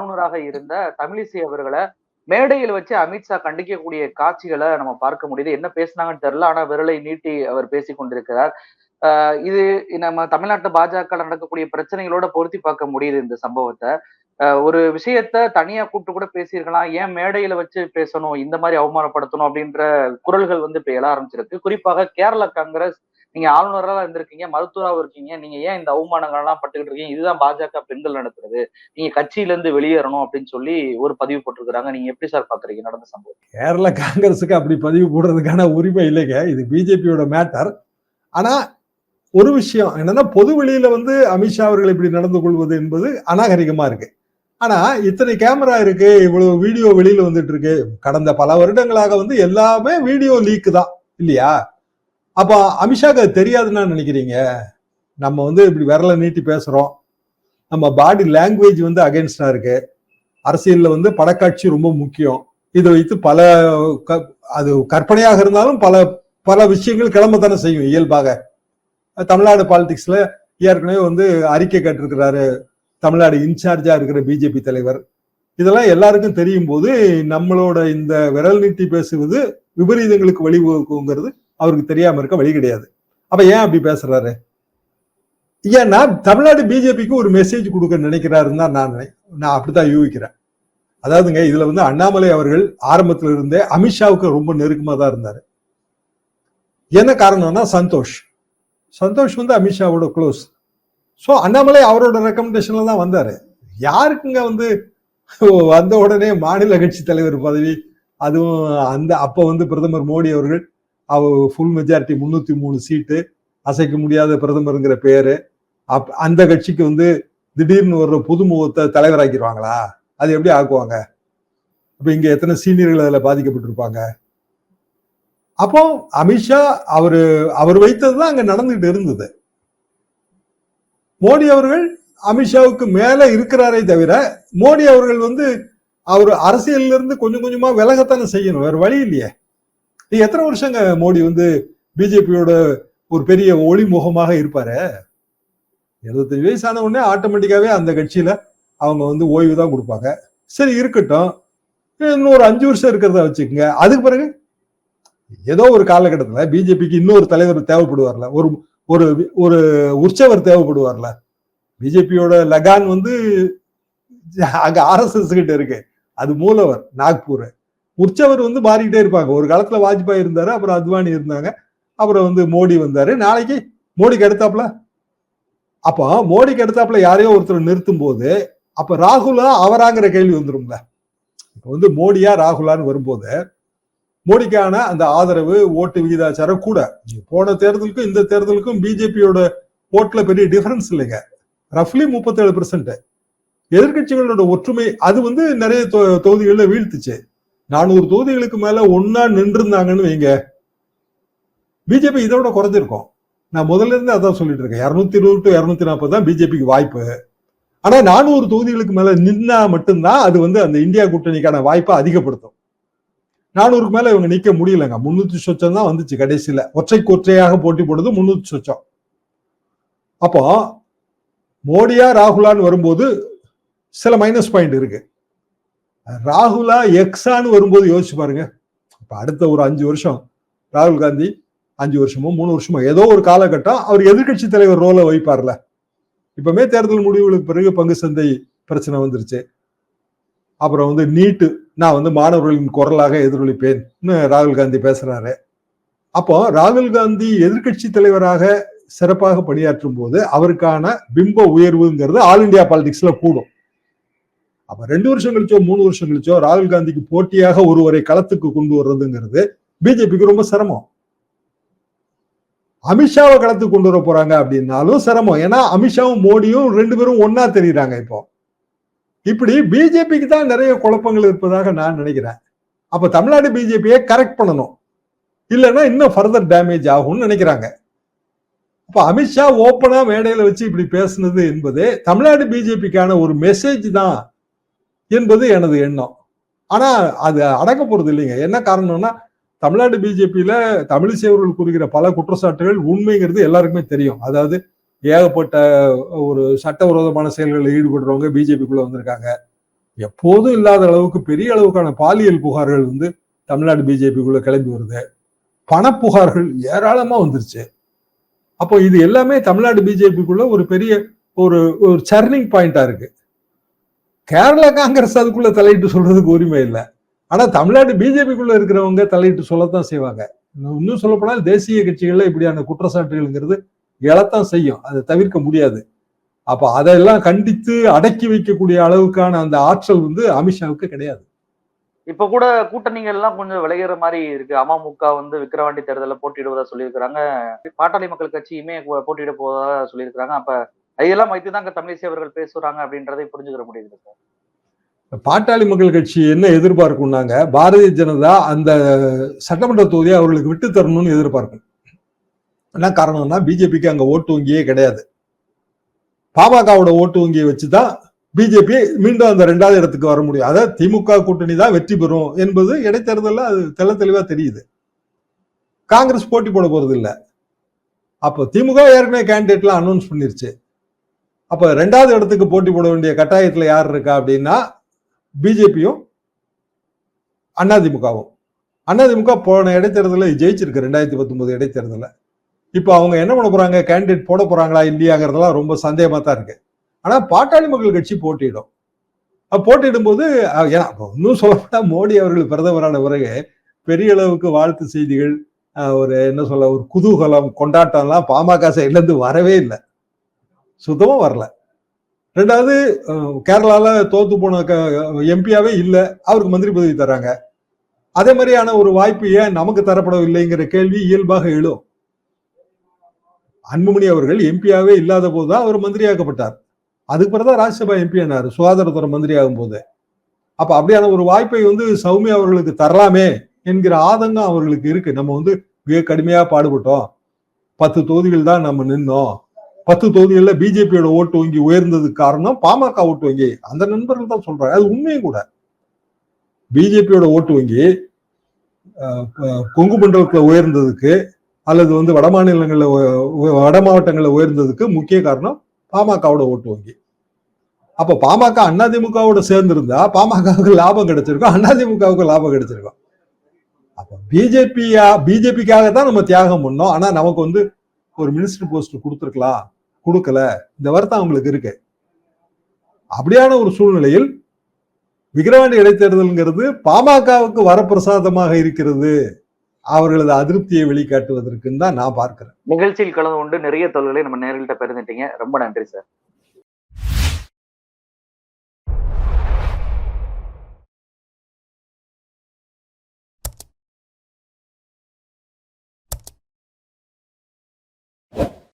ஆளுநராக இருந்த தமிழிசை அவர்களை மேடையில் வச்சு அமித்ஷா கண்டிக்கக்கூடிய காட்சிகளை நம்ம பார்க்க முடியுது. என்ன பேசினாங்கன்னு தெரியல ஆனா விரலை நீட்டி அவர் பேசி கொண்டிருக்கிறார். ஆஹ் இது நம்ம தமிழ்நாட்டு பாஜக நடக்கக்கூடிய பிரச்சனைகளோட பொருத்தி பார்க்க முடியுது இந்த சம்பவத்தை. ஒரு விஷயத்த தனியா கூப்பிட்டு கூட பேசியிருக்கலாம். ஏன் மேடையில வச்சு பேசணும்? இந்த மாதிரி அவமானப்படுத்தணும் அப்படின்ற குரல்கள் வந்து இப்ப எழ ஆரம்பிச்சிருக்கு. குறிப்பாக கேரள காங்கிரஸ் நீங்க ஆளுநராக இருந்திருக்கீங்க மருத்துவராக இருக்கீங்க. நீங்க ஏன் இந்த அவமானங்கள் எல்லாம் பட்டுக்கிட்டு இருக்கீங்க? இதுதான் பாஜக பெண்கள் நடத்துறது. நீங்க கட்சியில இருந்து வெளியேறணும் அப்படின்னு சொல்லி ஒரு பதிவு போட்டிருக்கிறாங்க. நீங்க எப்படி சார் பாக்குறீங்க நடந்த சம்பவம்? கேரள காங்கிரஸுக்கு அப்படி பதிவு போடுறதுக்கான உரிமை இல்லைங்க. இது பிஜேபியோட மேட்டர் ஆனா ஒரு விஷயம். என்னன்னா பொது வெளியில வந்து அமித்ஷா அவர்கள் இப்படி நடந்து கொள்வது என்பது அநாகரிகமா இருக்கு. ஆனா இத்தனை கேமரா இருக்கு இவ்வளவு வீடியோ வெளியில வந்துட்டு இருக்கு. கடந்த பல வருடங்களாக வந்து எல்லாமே வீடியோ லீக் தான். இல்லையா? அப்போ அமித்ஷாக்கு அது தெரியாதுன்னு நினைக்கிறீங்க? நம்ம வந்து இப்படி விரல நீட்டி பேசுகிறோம் நம்ம பாடி லாங்குவேஜ் வந்து அகேன்ஸ்டாக இருக்கு. அரசியலில் வந்து படக்காட்சி ரொம்ப முக்கியம். இதை வைத்து பல க- அது கற்பனையாக இருந்தாலும் பல பல விஷயங்கள் கிளம்பத்தானே செய்யும் இயல்பாக. தமிழ்நாடு பாலிடிக்ஸில் ஏற்கனவே வந்து அறிக்கை கேட்டிருக்கிறாரு. தமிழ்நாடு இன்சார்ஜாக இருக்கிற பிஜேபி தலைவர். இதெல்லாம் எல்லாருக்கும் தெரியும் போது நம்மளோட இந்த விரல் நீட்டி பேசுவது விபரீதங்களுக்கு வழிவகுக்குங்கிறது அவருக்கு தெரியாம இருக்க வழி கிடையாது. அப்ப ஏன் அப்படி பேசுறாரு? ஏன்னா தமிழ்நாடு பிஜேபிக்கு ஒரு மெசேஜ் கொடுக்க நினைக்கிறாருன்னு தான் நான் நினை- நான் அப்படித்தான் யூகிக்கிறேன். அதாவதுங்க இதுல வந்து அண்ணாமலை அவர்கள் ஆரம்பத்துல இருந்தே அமித்ஷாவுக்கு ரொம்ப நெருக்கமா தான் இருந்தாரு. என்ன காரணம்னா சந்தோஷ். சந்தோஷ் வந்து அமித்ஷாவோட க்ளோஸ் ஸோ அண்ணாமலை அவரோட ரெக்கமெண்டேஷன்ல தான் வந்தாரு. யாருக்குங்க வந்து வந்த உடனே மாநில கட்சி தலைவர் பதவி? அதுவும் அந்த அப்போ வந்து பிரதமர் மோடி அவர்கள் அவ ஃபுல் மெஜாரிட்டி முன்னூத்தி மூணு சீட்டு அசைக்க முடியாத பிரதமருங்கிற பேரு. அப் அந்த கட்சிக்கு வந்து திடீர்னு வர்ற புது முகத்தை தலைவராக்கிடுவாங்களா? அது எப்படி ஆக்குவாங்க? இப்போ இங்க எத்தனை சீனியர்கள் அதில் பாதிக்கப்பட்டிருப்பாங்க? அப்போ அமித்ஷா அவர் அவர் வைத்ததுதான் அங்க நடந்துகிட்டு இருந்தது. மோடி அவர்கள் அமித்ஷாவுக்கு மேல இருக்கிறாரே தவிர மோடி அவர்கள் வந்து அவர் அரசியல்ல இருந்து கொஞ்சம் கொஞ்சமா விலகத்தானே செய்யணும் வேற வழி இல்லையே. நீ எத்தனை வருஷங்க மோடி வந்து பிஜேபியோட ஒரு பெரிய ஒளி முகமாக இருப்பாரு? எழுபத்தஞ்சு வயசான உடனே ஆட்டோமேட்டிக்காவே அந்த கட்சியில அவங்க வந்து ஓய்வு தான் கொடுப்பாங்க. சரி இருக்கட்டும். இன்னும் ஒரு அஞ்சு வருஷம் இருக்கிறத வச்சுக்கோங்க. அதுக்கு பிறகு ஏதோ ஒரு காலகட்டத்தில் பிஜேபிக்கு இன்னொரு தலைவர் தேவைப்படுவார்ல. ஒரு ஒரு ஒரு உற்சவர் தேவைப்படுவார்ல. பிஜேபியோட லகான் வந்து அங்கே ஆர்எஸ்எஸ் கிட்ட இருக்கு. அது மூலவர் நாக்பூர். உற்சவர் வந்து மாறிக்கிட்டே இருப்பாங்க. ஒரு காலத்துல வாஜ்பாய் இருந்தாரு அப்புறம் அத்வானி இருந்தாங்க அப்புறம் வந்து மோடி வந்தாரு. நாளைக்கு மோடிக்கு எடுத்தாப்ல அப்போ மோடிக்கு எடுத்தாப்புல யாரையோ ஒருத்தர் நிறுத்தும் போது அப்ப ராகுலா அவராங்கிற கேள்வி வந்துரும்ல. இப்ப வந்து மோடியா ராகுலான்னு வரும்போது மோடிக்கான அந்த ஆதரவு ஓட்டு விகிதாச்சாரம் கூட. போன தேர்தலுக்கும் இந்த தேர்தலுக்கும் பிஜேபியோட ஓட்டுல பெரிய டிஃபரன்ஸ் இல்லைங்க. ரஃப்லி முப்பத்தேழு பெர்சன்ட் எதிர்கட்சிகளோட ஒற்றுமை அது வந்து நிறைய தொ- வீழ்த்துச்சு. நானூறு தொகுதிகளுக்கு மேல ஒன்னா நின்றுருந்தாங்கன்னு வைங்க. பிஜேபி இதோட குறைஞ்சிருக்கும். நான் முதல்ல இருந்து அதான் சொல்லிட்டு இருக்கேன். இருநூத்தி இருபது டு இருநூத்தி நாற்பது தான் பிஜேபிக்கு வாய்ப்பு. ஆனா நானூறு தொகுதிகளுக்கு மேல நின்னா மட்டும்தான் அது வந்து அந்த இந்தியா கூட்டணிக்கான வாய்ப்பை அதிகப்படுத்தும். நானூறுக்கு மேல இவங்க நிக்க முடியலங்க. முன்னூத்தி சொச்சம் தான் வந்துச்சு கடைசியில. ஒற்றை ஒற்றையாக போட்டி போடுறது முன்னூத்தி சொச்சம். அப்போ மோடியா ராகுலான்னு வரும்போது சில மைனஸ் பாயிண்ட் இருக்கு. ராகுலா எக்ஸான்னு வரும்போது யோசிச்சு பாருங்க. இப்போ அடுத்த ஒரு அஞ்சு வருஷம் ராகுல் காந்தி அஞ்சு வருஷமோ மூணு வருஷமோ ஏதோ ஒரு காலகட்டம் அவர் எதிர்க்கட்சி தலைவர் ரோலை வைப்பார்ல. இப்பவுமே தேர்தல் முடிவுகளுக்கு பிறகு பங்கு சந்தை பிரச்சனை வந்துருச்சு. அப்புறம் வந்து நீட்டு நான் வந்து மாணவர்களின் குரலாக எதிரொலிப்பேன் ராகுல் காந்தி பேசுறாரு. அப்போ ராகுல் காந்தி எதிர்க்கட்சி தலைவராக சிறப்பாக பணியாற்றும் போது அவருக்கான பிம்ப உயர்வுங்கிறது ஆல் இந்தியா பாலிடிக்ஸ்ல கூடும். அப்ப ரெண்டு வருஷம் கழிச்சோ மூணு வருஷம் கழிச்சோ ராகுல் காந்திக்கு போட்டியாக ஒருவரை களத்துக்கு கொண்டு வர்றதுங்கிறது பிஜேபிக்கு ரொம்ப சிரமம். அமித்ஷாவை களத்துக்கு கொண்டு வர போறாங்க அப்படின்னாலும் சிரமம். ஏன்னா அமித்ஷாவும் மோடியும் ரெண்டு பேரும் ஒன்னா தெரியுறாங்க இப்போ. இப்படி பிஜேபிக்கு தான் நிறைய குழப்பங்கள் இருப்பதாக நான் நினைக்கிறேன். அப்ப தமிழ்நாடு பிஜேபியை கரெக்ட் பண்ணணும். இல்லைன்னா இன்னும் ஃபர்தர் டேமேஜ் ஆகும்னு நினைக்கிறாங்க. அப்ப அமித்ஷா ஓப்பனா மேடையில வச்சு இப்படி பேசுனது என்பது தமிழ்நாடு பிஜேபிக்கான ஒரு மெசேஜ் தான். என்பது எனது எண்ணம். ஆனா அது அடக்க போறது இல்லைங்க. என்ன காரணம்னா தமிழ்நாடு பிஜேபியில தமிழிசை அவர்கள் கூறுகிற பல குற்றச்சாட்டுகள் உண்மைங்கிறது எல்லாருக்குமே தெரியும். அதாவது ஏகப்பட்ட ஒரு சட்டவிரோதமான செயல்களில் ஈடுபடுறவங்க பிஜேபிக்குள்ள வந்திருக்காங்க. எப்போதும் இல்லாத அளவுக்கு பெரிய அளவுக்கான பாலியல் புகார்கள் வந்து தமிழ்நாடு பிஜேபிக்குள்ள கிளம்பி வருது. பணப்புகார்கள் ஏராளமா வந்துருச்சு. அப்போ இது எல்லாமே தமிழ்நாடு பிஜேபிக்குள்ள ஒரு பெரிய ஒரு ஒரு சர்னிங் பாயிண்டா இருக்கு. கேரளா காங்கிரஸ் அதுக்குள்ள தலையிட்டு சொல்றதுக்கு உரிமை இல்லை. ஆனா தமிழ்நாடு பிஜேபிக்குள்ள இருக்கிறவங்க தலையிட்டு சொல்லத்தான் செய்வாங்க. இன்னும் சொல்லப்போனால் தேசிய கட்சிகள்ல இப்படியான குற்றச்சாட்டுகள்ங்கிறது எழத்தான் செய்யும். அதை தவிர்க்க முடியாது. அப்ப அதெல்லாம் கண்டித்து அடக்கி வைக்கக்கூடிய அளவுக்கான அந்த ஆற்றல் வந்து அமித்ஷாவுக்கு கிடையாது. இப்ப கூட கூட்டணிகள் எல்லாம் கொஞ்சம் விளையிற மாதிரி இருக்கு. அமமுக வந்து விக்கிரவாண்டி தேர்தலில் போட்டியிடுவதா சொல்லியிருக்கிறாங்க. பாட்டாளி மக்கள் கட்சியுமே போட்டியிட போவதா சொல்லியிருக்கிறாங்க. அப்ப இதெல்லாம் வைத்து தான் தமிழிசை அவர்கள் பேசுறாங்க அப்படின்றதை புரிஞ்சுக்கிற முடியுது சார். பாட்டாளி மக்கள் கட்சி என்ன எதிர்பார்க்கும்னாங்க? பாரதிய ஜனதா அந்த சட்டமன்ற தொகுதியை அவர்களுக்கு விட்டு தரணும்னு எதிர்பார்க்கும் என்ன காரணம்னா பிஜேபிக்கு அங்க ஓட்டு வங்கியே கிடையாது. பாமகவோட ஓட்டு வங்கியை வச்சுதான் பிஜேபி மீண்டும் அந்த ரெண்டாவது இடத்துக்கு வர முடியும். அதாவது திமுக கூட்டணி தான் வெற்றி பெறும் என்பது இடைத்தேர்தலில் அது தெள்ள தெளிவா தெரியுது. காங்கிரஸ் போட்டி போட போறது இல்லை அப்போ திமுக ஏற்கனவே கேண்டிடேட்லாம் அனௌன்ஸ் பண்ணிருச்சு. அப்ப ரெண்டாவது இடத்துக்கு போட்டி போட வேண்டிய கட்டாயத்துல யார் இருக்கா அப்படின்னா பிஜேபியும் அதிமுகவும் அதிமுக போன இடைத்தேர்தலில் ஜெயிச்சிருக்கு ரெண்டாயிரத்தி பத்தொன்பது இடைத்தேர்தலில். இப்போ அவங்க என்ன பண்ண போறாங்க? கேண்டிடேட் போட போறாங்களா இல்லையாங்கிறதெல்லாம் ரொம்ப சந்தேகமா தான் இருக்கு. ஆனா பாட்டாளி மக்கள் கட்சி போட்டியிடும். போட்டியிடும் போது ஏன்னா இன்னும் சொல்லப்போனா மோடி அவர்கள் பிரதமரான பிறகு பெரிய அளவுக்கு வாழ்த்து செய்திகள் ஒரு என்ன சொல்ல ஒரு குதூகலம் கொண்டாட்டம்லாம் பாமக சைட்லேருந்து வரவே இல்லை. சுத்தமாக வரல. ரெண்டாவது கேரளாவில் கேரளால தோத்து போன எம்பியாவே இல்லை. அவருக்கு மந்திரி பதவி தராங்க அதே மாதிரியான ஒரு வாய்ப்பு ஏன் நமக்கு தரப்படவில்லைங்கிற கேள்வி இயல்பாக எழும். அன்புமணி அவர்கள் எம்பியாவே இல்லாத போதுதான் அவர் மந்திரியாக்கப்பட்டார். அதுக்கு பிறகுதான் ராஜ்யசபா எம்பி ஆனார். சுகாதாரத்துறை மந்திரி ஆகும் போது அப்ப அப்படியான ஒரு வாய்ப்பை வந்து சௌமியா அவர்களுக்கு தரலாமே என்கிற ஆதங்கம் அவர்களுக்கு இருக்கு. நம்ம வந்து மிக கடுமையா பாடுபட்டோம். பத்து தொகுதிகள் தான் நம்ம நின்னோம். பத்து தொகுதிகளில் பிஜேபியோட ஓட்டு வங்கி உயர்ந்ததுக்கு காரணம் பாமக ஓட்டு வங்கி. அந்த நண்பர்கள் தான் சொல்றாங்க. அது உண்மையும் கூட. பிஜேபியோட ஓட்டு வங்கி கொங்கு மண்டலத்தில் உயர்ந்ததுக்கு அல்லது வந்து வட மாநிலங்களில் வட மாவட்டங்களில் உயர்ந்ததுக்கு முக்கிய காரணம் பாமகவோட ஓட்டு வங்கி. அப்ப பாமக அதிமுகவோட சேர்ந்திருந்தா பாமகவுக்கு லாபம் கிடைச்சிருக்கும் அதிமுகவுக்கு லாபம் கிடைச்சிருக்கும். அப்ப பிஜேபியா பிஜேபிக்காக தான் நம்ம தியாகம் பண்ணோம். ஆனா நமக்கு வந்து ஒரு மினிஸ்டர் போஸ்ட் கொடுத்துருக்கலாம். கொடுக்கல. இந்த வருத்தம் அவங்களுக்கு இருக்கு. அப்படியான ஒரு சூழ்நிலையில் விக்கிரவாண்டி இடைத்தேர்தல்ங்கிறது பாமகவுக்கு வரப்பிரசாதமாக இருக்கிறது. அவர்களது அதிருப்தியை வெளிக்காட்டுவதற்குன்னு தான் நான் பார்க்கிறேன். நிகழ்ச்சியில் கலந்து கொண்டு நிறைய தொழில்களை நம்ம நேர்கள்ட்ட பெருந்துட்டீங்க ரொம்ப நன்றி சார்.